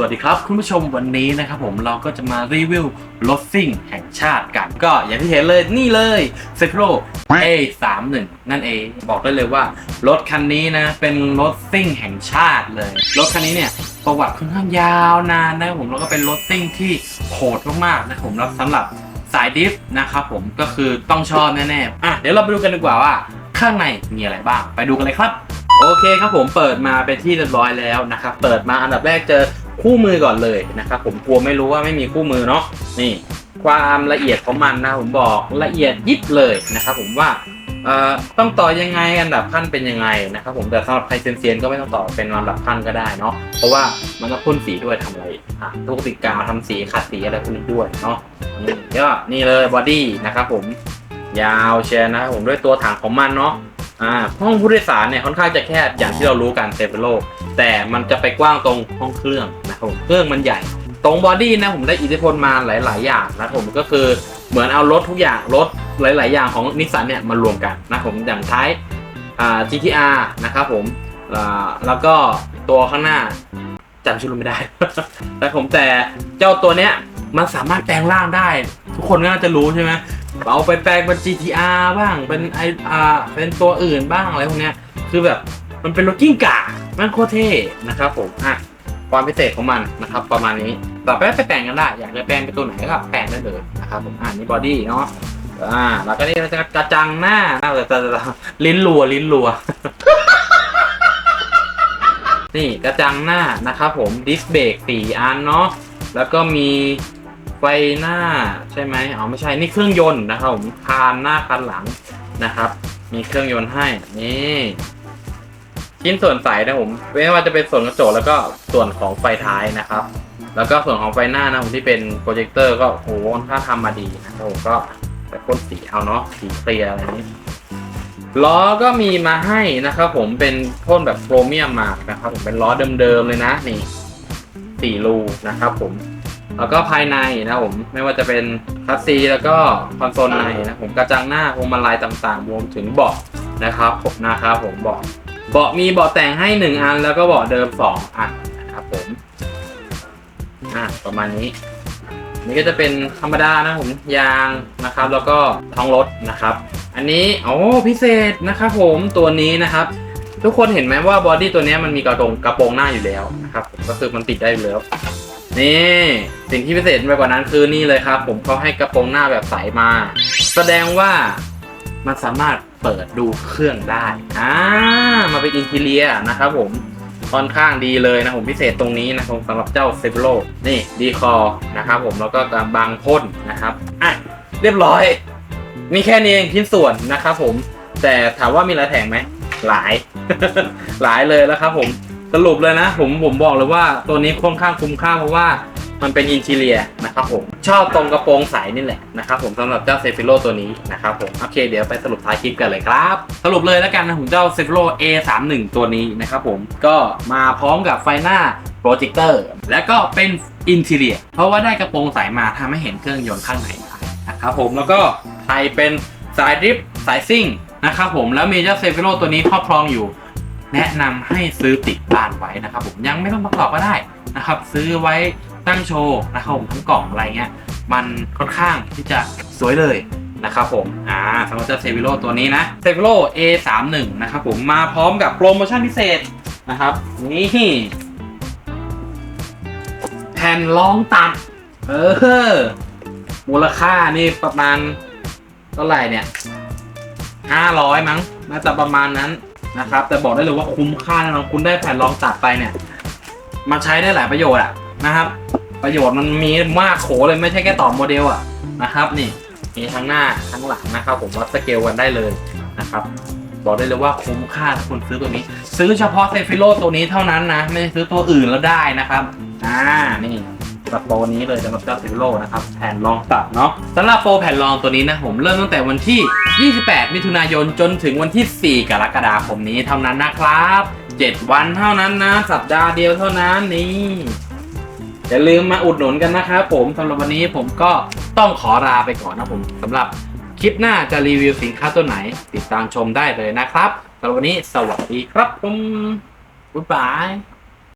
สวัสดีครับ คุณผู้ชมวันนี้นะครับผมเราก็จะมารีวิวรถซิ่งแห่งชาติกัน ก็อย่างที่เห็นเลยนี่เลยเซฟโร A31 นั่นเองบอกได้เลยว่า รถคันนี้นะ เป็นรถซิ่งแห่งชาติเลย รถคันนี้เนี่ยประวัติค่อนข้างยาวนานนะครับผมแล้วก็เป็นรถซิ่งที่โหดมากๆนะครับผมสำหรับสายดิฟนะครับผมก็คือต้องชอบแน่ๆอะเดี๋ยวเราไปดูกันดีกว่าว่า ข้างในมีอะไรบ้าง ไปดูกันเลยครับ โอเคครับผมเปิดมาเป็นที่เรียบร้อยแล้วนะครับเปิดมาอันดับแรกเจอ คู่มือก่อนเลยนะครับผมกลัวไม่รู้ว่าไม่มีคู่มือเนาะนี่ความละเอียดของมันนะผมบอกละเอียดยิบเลยนะครับผมว่าเอ่อต้องต่อยังไงอันดับขั้นเป็นยังไงนะครับผมแต่สำหรับใครเซียนๆก็ไม่ต้องต่อเป็นลำดับขั้นก็ได้เนาะเพราะว่ามันต้องพ่นสีด้วยทำอะไรอะทุกติกาทำสีขัดสีอะไรพวกนี้ด้วยเนาะนี่ก็นี่เลยบอดี้นะครับผมยาวเชียร์นะครับผมด้วยตัวถังของมันเนาะอ่าห้องผู้โดยสารเนี่ยค่อนข้างจะแคบอย่างที่เรารู้กันเซเปโลแต่มันจะไปกว้างตรงห้องเครื่อง ครับผมเครื่องมันใหญ่ ตรงบอดี้นะผมได้อิทธิพลมาหลาย ๆ อย่างนะผมก็คือเหมือนเอารถทุกอย่างรถหลาย ๆ อย่างของนิสสันเนี่ยมารวมกันนะผมอย่างท้ายอ่า GTR นะครับผมอ่าแล้วก็ตัวข้างหน้าจำชื่อรุ่นไม่ได้ แต่ผมแต่เจ้าตัวเนี้ยมันสามารถแปลงร่างได้ ทุกคนก็น่าจะรู้ใช่ไหมเอาไปแปลงเป็น GTR บ้างเป็นไออาเป็นตัวอื่นบ้างอะไรพวกเนี้ยคือแบบมันเป็นรถกิ้งก่ามันโคตรเท่นะครับผมอะ ความพิเศษของมันนะครับ ประมาณนี้ต่อไปไปแปลงกันได้ อยากจะแปลงเป็นตัวไหนก็แปลงได้เลยนะครับผมอ่านี่บอดี้เนาะอ่าแล้วก็นี่จะกระจังหน้านะแต่แต่ลิ้นรัวลิ้นรัว นี่กระจังหน้านะครับผมดิสเบรกสี่อันเนาะแล้วก็มีไฟหน้าใช่ไหมอ๋อไม่ใช่นี่เครื่องยนต์นะครับผมคานหน้าคานหลังนะครับ มีเครื่องยนต์ให้นี่ ชิ้นส่วนใสนะผมไม่ว่าจะเป็นส่วนกระจกแล้วก็ส่วนของไฟท้ายนะครับ แล้วก็ส่วนของไฟหน้านะผมที่เป็นโปรเจคเตอร์ก็โอ้โหค่างทำมาดีนะครับผมก็ไปพ่นสีเอาเนาะสีเคลียร์อะไรนี้ล้อก็มีมาให้นะครับผมเป็นพ่นแบบโครเมียมมานะครับผมเป็นล้อเดิมๆเลยนะนี่สี่รูนะครับผมแล้วก็ภายในนะผมไม่ว่าจะเป็นคัสซีแล้วก็คอนโซลในนะผมกระจังหน้าพวงมาลัยต่างๆรวมถึงเบาะนะครับผมนะครับผมเบาะ เบาะมีเบาะแต่งให้หนึ่งอัน แล้วก็เบาะเดิมสองอันนะครับผมอะประมาณนี้ นี่ก็จะเป็นธรรมดานะผมยางนะครับ แล้วก็ท้องรถนะครับ อันนี้โอ้พิเศษนะครับผมตัวนี้นะครับ ทุกคนเห็นไหมว่าบอดี้ตัวนี้มันมีกระโปรงกระโปรงหน้าอยู่แล้วนะครับก็คือมันติดได้อยู่แล้วนี่สิ่งที่พิเศษไปกว่านั้นคือนี่เลยครับ ผมเขาให้กระโปรงหน้าแบบใสมา แสดงว่ามันสามารถ เปิดดูเครื่องได้อ่ามาเป็นอินทีเรียนะครับผมค่อนข้างดีเลยนะผมพิเศษตรงนี้นะครับสำหรับเจ้าเซเบโลนี่ดีคอนะครับผมแล้วก็กบางพ่นนะครับอะเรียบร้อย มีแค่นี้เองชิ้นส่วนนะครับผม แต่ถามว่ามีอะไรแถมไหมหลาย หลายเลยแล้วครับผมสรุปเลยนะ ผมผมบอกเลยว่าตัวนี้ค่อนข้างคุ้มค่าเพราะว่า มันเป็นอินทีเรียนะครับผม ชอบตรงกระโปรงใสนี่แหละนะครับผมสำหรับเจ้าเซฟิโลตัวนี้นะครับผม โอเค เดี๋ยวไปสรุปท้ายคลิปกันเลยครับ สรุปเลยแล้วกันนะผมเจ้าเซฟิโล A31 ตัวนี้นะครับผมก็มาพร้อมกับไฟหน้าโปรเจคเตอร์และก็เป็นอินทีเรียเพราะว่าได้กระโปรงใสมาทำให้เห็นเครื่องยนต์ข้างในนะครับผมแล้วก็ไทยเป็นสายดริฟสายซิ่งนะครับผมแล้วมีเจ้าเซฟิโลตัวนี้ครอบครองอยู่ แนะนำให้ซื้อติดบ้านไว้นะครับผมยังไม่ต้องประกอบก็ได้นะครับ ซื้อไว้ ตั้งโชว์นะครับผมทั้งกล่องอะไรเงี้ยมันค่อนข้างที่จะสวยเลยนะครับผมอ่าสำหรับเจ้าเซฟิโลตัวนี้นะเซฟิโล A31 นะครับผมมาพร้อมกับโปรโมชั่นพิเศษนะครับนี่แผ่นรองตัด เออ มูลค่านี่ประมาณเท่าไหร่เนี่ยห้าร้อยมั้งน่าจะประมาณนั้นนะครับ แต่บอกได้เลยว่าคุ้มค่าแน่นอนคุณได้แผ่นรองตัดไปเนี่ย มันใช้ได้หลายประโยชน์อะนะครับ ประโยชน์มันมีมากโขเลยไม่ใช่แค่ต่อโมเดลอะนะครับนี่มีทั้งหน้าทั้งหลังนะครับ ผมวัดสเกลกันได้เลยนะครับบอกได้เลยว่าคุ้มค่าถ้าคุณซื้อตัวนี้ ซื้อเฉพาะเซฟิโลตัวนี้เท่านั้นนะ ไม่ได้ซื้อตัวอื่นแล้วได้นะครับอ่านี่สโปรนี้เลยสำหรับเจ้าเซฟิโลนะครับแผ่นรองตัดเนาะสำหรับโปรแผ่นรองตัวนี้นะผมเริ่มตั้งแต่วันที่ 28 มิถุนายนจนถึงวันที่ 4 กรกฎาคมนี้เท่านั้นนะครับ 7 วันเท่านั้นนะ สัปดาห์เดียวเท่านั้นนี่ อย่าลืมมาอุดหนุนกันนะครับผมสำหรับวันนี้ผมก็ต้องขอลาไปก่อนนะผมสำหรับคลิปหน้าจะรีวิวสินค้าตัวไหน ติดตามชมได้เลยนะครับสำหรับวันนี้สวัสดีครับผมบ๊ายบาย